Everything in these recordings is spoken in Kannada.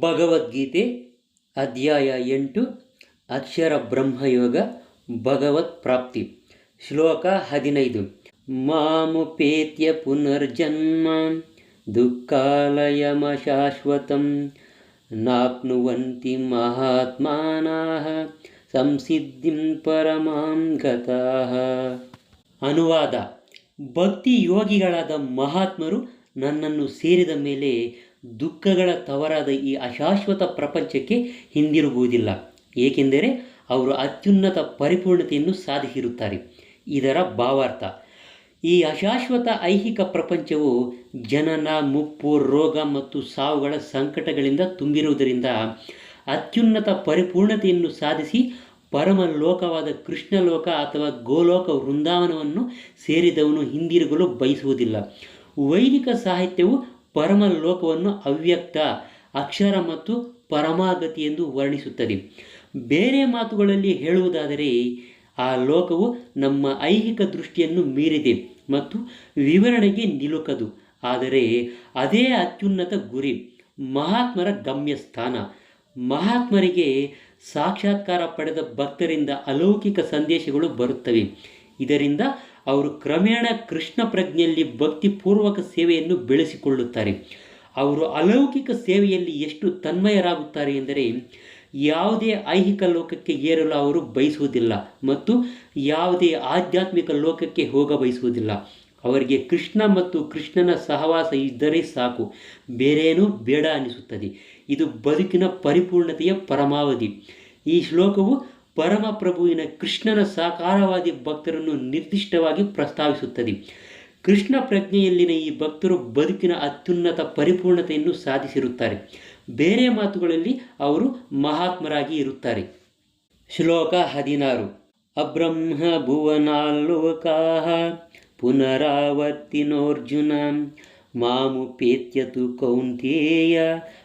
ಭಗವದ್ಗೀತೆ ಅಧ್ಯಾಯ ಎಂಟು, ಅಕ್ಷರ ಬ್ರಹ್ಮಯೋಗ, ಭಗವತ್ ಪ್ರಾಪ್ತಿ. ಶ್ಲೋಕ ಹದಿನೈದು. ಮಾಮುಪೇತ್ಯ ಪುನರ್ಜನ್ಮ, ದುಃಖಾಲಯಮ ಶಾಶ್ವತಂ, ನಾಪ್ನುವಂತಿ ಮಹಾತ್ಮಾನಾಃ, ಸಂಸಿದ್ಧಿಂ ಪರಮಾಂ ಗತಃ. ಅನುವಾದ. ಭಕ್ತಿ ಯೋಗಿಗಳಾದ ಮಹಾತ್ಮರು ನನ್ನನ್ನು ಸೇರಿದ ಮೇಲೆ ದುಃಖಗಳ ತವರಾದ ಈ ಅಶಾಶ್ವತ ಪ್ರಪಂಚಕ್ಕೆ ಹಿಂದಿರುಗುವುದಿಲ್ಲ. ಏಕೆಂದರೆ ಅವರು ಅತ್ಯುನ್ನತ ಪರಿಪೂರ್ಣತೆಯನ್ನು ಸಾಧಿಸಿರುತ್ತಾರೆ. ಇದರ ಭಾವಾರ್ಥ, ಈ ಅಶಾಶ್ವತ ಐಹಿಕ ಪ್ರಪಂಚವು ಜನನ, ಮುಪ್ಪು, ರೋಗ ಮತ್ತು ಸಾವುಗಳ ಸಂಕಟಗಳಿಂದ ತುಂಬಿರುವುದರಿಂದ ಅತ್ಯುನ್ನತ ಪರಿಪೂರ್ಣತೆಯನ್ನು ಸಾಧಿಸಿ ಪರಮ ಲೋಕವಾದ ಕೃಷ್ಣಲೋಕ ಅಥವಾ ಗೋಲೋಕ ವೃಂದಾವನವನ್ನು ಸೇರಿದವನು ಹಿಂದಿರುಗಲು ಬಯಸುವುದಿಲ್ಲ. ವೈದಿಕ ಸಾಹಿತ್ಯವು ಪರಮ ಲೋಕವನ್ನು ಅವ್ಯಕ್ತ, ಅಕ್ಷರ ಮತ್ತು ಪರಮಾಗತಿ ಎಂದು ವರ್ಣಿಸುತ್ತದೆ. ಬೇರೆ ಮಾತುಗಳಲ್ಲಿ ಹೇಳುವುದಾದರೆ, ಆ ಲೋಕವು ನಮ್ಮ ಐಹಿಕ ದೃಷ್ಟಿಯನ್ನು ಮೀರಿದೆ ಮತ್ತು ವಿವರಣೆಗೆ ನಿಲುಕದು. ಆದರೆ ಅದೇ ಅತ್ಯುನ್ನತ ಗುರಿ, ಮಹಾತ್ಮರ ಗಮ್ಯಸ್ಥಾನ. ಮಹಾತ್ಮರಿಗೆ ಸಾಕ್ಷಾತ್ಕಾರ ಪಡೆದ ಭಕ್ತರಿಂದ ಅಲೌಕಿಕ ಸಂದೇಶಗಳು ಬರುತ್ತವೆ. ಇದರಿಂದ ಅವರು ಕ್ರಮೇಣ ಕೃಷ್ಣ ಪ್ರಜ್ಞೆಯಲ್ಲಿ ಭಕ್ತಿಪೂರ್ವಕ ಸೇವೆಯನ್ನು ಬೆಳೆಸಿಕೊಳ್ಳುತ್ತಾರೆ. ಅವರು ಅಲೌಕಿಕ ಸೇವೆಯಲ್ಲಿ ಎಷ್ಟು ತನ್ಮಯರಾಗುತ್ತಾರೆ ಎಂದರೆ, ಯಾವುದೇ ಐಹಿಕ ಲೋಕಕ್ಕೆ ಏರಲು ಅವರು ಬಯಸುವುದಿಲ್ಲ ಮತ್ತು ಯಾವುದೇ ಆಧ್ಯಾತ್ಮಿಕ ಲೋಕಕ್ಕೆ ಹೋಗ ಬಯಸುವುದಿಲ್ಲ. ಅವರಿಗೆ ಕೃಷ್ಣ ಮತ್ತು ಕೃಷ್ಣನ ಸಹವಾಸ ಇದ್ದರೆ ಸಾಕು, ಬೇರೇನೂ ಬೇಡ ಅನಿಸುತ್ತದೆ. ಇದು ಬದುಕಿನ ಪರಿಪೂರ್ಣತೆಯ ಪರಮಾವಧಿ. ಈ ಶ್ಲೋಕವು ಪರಮಪ್ರಭುವಿನ ಕೃಷ್ಣನ ಸಾಕಾರವಾದಿ ಭಕ್ತರನ್ನು ನಿರ್ದಿಷ್ಟವಾಗಿ ಪ್ರಸ್ತಾವಿಸುತ್ತದೆ. ಕೃಷ್ಣ ಪ್ರಜ್ಞೆಯಲ್ಲಿನ ಈ ಭಕ್ತರು ಬದುಕಿನ ಅತ್ಯುನ್ನತ ಪರಿಪೂರ್ಣತೆಯನ್ನು ಸಾಧಿಸಿರುತ್ತಾರೆ. ಬೇರೆ ಮಾತುಗಳಲ್ಲಿ ಅವರು ಮಹಾತ್ಮರಾಗಿ ಇರುತ್ತಾರೆ. ಶ್ಲೋಕ ಹದಿನಾರು. ಅಬ್ರಹ್ಮ ಭುವನಾಲೋಕಾ ಪುನರಾವರ್ತಿನೋರ್ಜುನ ಮಾಮುಪೇತ್ಯತು ಕೌಂತೇಯ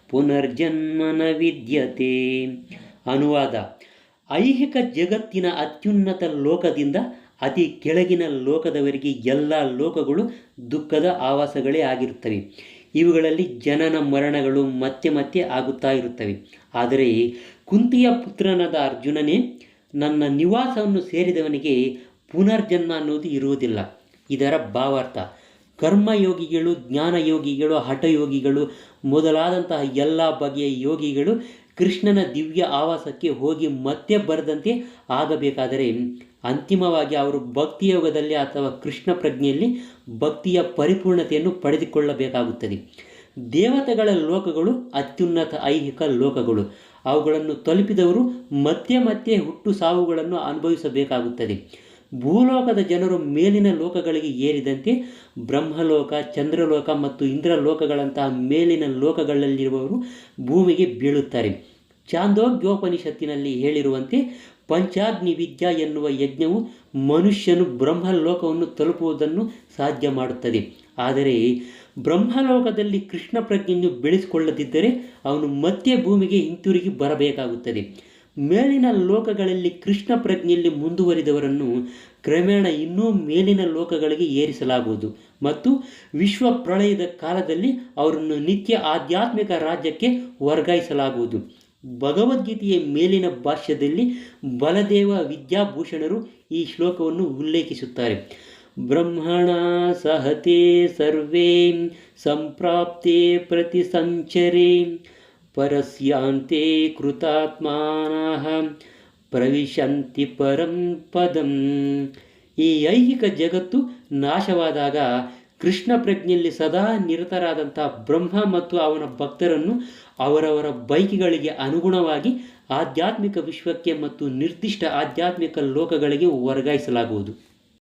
ಪುನರ್ಜನ್ಮನ ವಿದ್ಯತೆ. ಅನುವಾದ. ಐಹಿಕ ಜಗತ್ತಿನ ಅತ್ಯುನ್ನತ ಲೋಕದಿಂದ ಅತಿ ಕೆಳಗಿನ ಲೋಕದವರೆಗೆ ಎಲ್ಲ ಲೋಕಗಳು ದುಃಖದ ಆವಾಸಗಳೇ ಆಗಿರುತ್ತವೆ. ಇವುಗಳಲ್ಲಿ ಜನನ ಮರಣಗಳು ಮತ್ತೆ ಮತ್ತೆ ಆಗುತ್ತಾ ಇರುತ್ತವೆ. ಆದರೆ ಕುಂತಿಯ ಪುತ್ರನಾದ ಅರ್ಜುನನೇ ನನ್ನ ನಿವಾಸವನ್ನು ಸೇರಿದವನಿಗೆ ಪುನರ್ಜನ್ಮ ಅನ್ನೋದು ಇರುವುದಿಲ್ಲ. ಇದರ ಭಾವಾರ್ಥ ಕರ್ಮಯೋಗಿಗಳು, ಜ್ಞಾನಯೋಗಿಗಳು, ಹಠಯೋಗಿಗಳು ಮೊದಲಾದಂತಹ ಎಲ್ಲ ಬಗೆಯ ಯೋಗಿಗಳು ಕೃಷ್ಣನ ದಿವ್ಯ ಆವಾಸಕ್ಕೆ ಹೋಗಿ ಮತ್ತೆ ಬರದಂತೆ ಆಗಬೇಕಾದರೆ ಅಂತಿಮವಾಗಿ ಅವರು ಭಕ್ತಿಯೋಗದಲ್ಲಿ ಅಥವಾ ಕೃಷ್ಣ ಪ್ರಜ್ಞೆಯಲ್ಲಿ ಭಕ್ತಿಯ ಪರಿಪೂರ್ಣತೆಯನ್ನು ಪಡೆದುಕೊಳ್ಳಬೇಕಾಗುತ್ತದೆ. ದೇವತೆಗಳ ಲೋಕಗಳು ಅತ್ಯುನ್ನತ ಐಹಿಕ ಲೋಕಗಳು. ಅವುಗಳನ್ನು ತಲುಪಿದವರು ಮತ್ತೆ ಮತ್ತೆ ಹುಟ್ಟು ಸಾವುಗಳನ್ನು ಅನುಭವಿಸಬೇಕಾಗುತ್ತದೆ. ಭೂಲೋಕದ ಜನರು ಮೇಲಿನ ಲೋಕಗಳಿಗೆ ಏರಿದಂತೆ ಬ್ರಹ್ಮಲೋಕ, ಚಂದ್ರಲೋಕ ಮತ್ತು ಇಂದ್ರಲೋಕಗಳಂತಹ ಮೇಲಿನ ಲೋಕಗಳಲ್ಲಿರುವವರು ಭೂಮಿಗೆ ಬೀಳುತ್ತಾರೆ. ಚಾಂದೋಗ್ಯೋಪನಿಷತ್ತಿನಲ್ಲಿ ಹೇಳಿರುವಂತೆ ಪಂಚಾಗ್ನಿ ವಿದ್ಯಾ ಎನ್ನುವ ಯಜ್ಞವು ಮನುಷ್ಯನು ಬ್ರಹ್ಮಲೋಕವನ್ನು ತಲುಪುವುದನ್ನು ಸಾಧ್ಯ ಮಾಡುತ್ತದೆ. ಆದರೆ ಬ್ರಹ್ಮಲೋಕದಲ್ಲಿ ಕೃಷ್ಣ ಪ್ರಜ್ಞೆಯನ್ನು ಬೆಳೆಸಿಕೊಳ್ಳದಿದ್ದರೆ ಅವನು ಮತ್ತೆ ಭೂಮಿಗೆ ಹಿಂತಿರುಗಿ ಬರಬೇಕಾಗುತ್ತದೆ. ಮೇಲಿನ ಲೋಕಗಳಲ್ಲಿ ಕೃಷ್ಣ ಪ್ರಜ್ಞೆಯಲ್ಲಿ ಮುಂದುವರಿದವರನ್ನು ಕ್ರಮೇಣ ಇನ್ನೂ ಮೇಲಿನ ಲೋಕಗಳಿಗೆ ಏರಿಸಲಾಗುವುದು. ಮತ್ತು ವಿಶ್ವ ಪ್ರಳಯದ ಕಾಲದಲ್ಲಿ ಅವರನ್ನು ನಿತ್ಯ ಆಧ್ಯಾತ್ಮಿಕ ರಾಜ್ಯಕ್ಕೆ ವರ್ಗಾಯಿಸಲಾಗುವುದು. ಭಗವದ್ಗೀತೆಯ ಮೇಲಿನ ಭಾಷ್ಯದಲ್ಲಿ ಬಲದೇವ ವಿದ್ಯಾಭೂಷಣರು ಈ ಶ್ಲೋಕವನ್ನು ಉಲ್ಲೇಖಿಸುತ್ತಾರೆ. ಬ್ರಹ್ಮಣ ಸಹತೆ ಸರ್ವೇ ಸಂಪ್ರಾಪ್ತೆ ಪ್ರತಿ ಸಂಚರೇ ಪರಸ್ಯಾಂತೆ ಕೃತಾತ್ಮಾನಃ ಪ್ರವಿಶಂತಿ ಪರಂ ಪದಂ ಈ ಐಹಿಕ ಜಗತ್ತು ನಾಶವಾದಾಗ ಕೃಷ್ಣ ಪ್ರಜ್ಞೆಯಲ್ಲಿ ಸದಾ ನಿರತರಾದಂಥ ಬ್ರಹ್ಮ ಮತ್ತು ಅವನ ಭಕ್ತರನ್ನು ಅವರವರ ಬೈಕಿಗಳಿಗೆ ಅನುಗುಣವಾಗಿ ಆಧ್ಯಾತ್ಮಿಕ ವಿಶ್ವಕ್ಕೆ ಮತ್ತು ನಿರ್ದಿಷ್ಟ ಆಧ್ಯಾತ್ಮಿಕ ಲೋಕಗಳಿಗೆ ವರ್ಗಾಯಿಸಲಾಗುವುದು.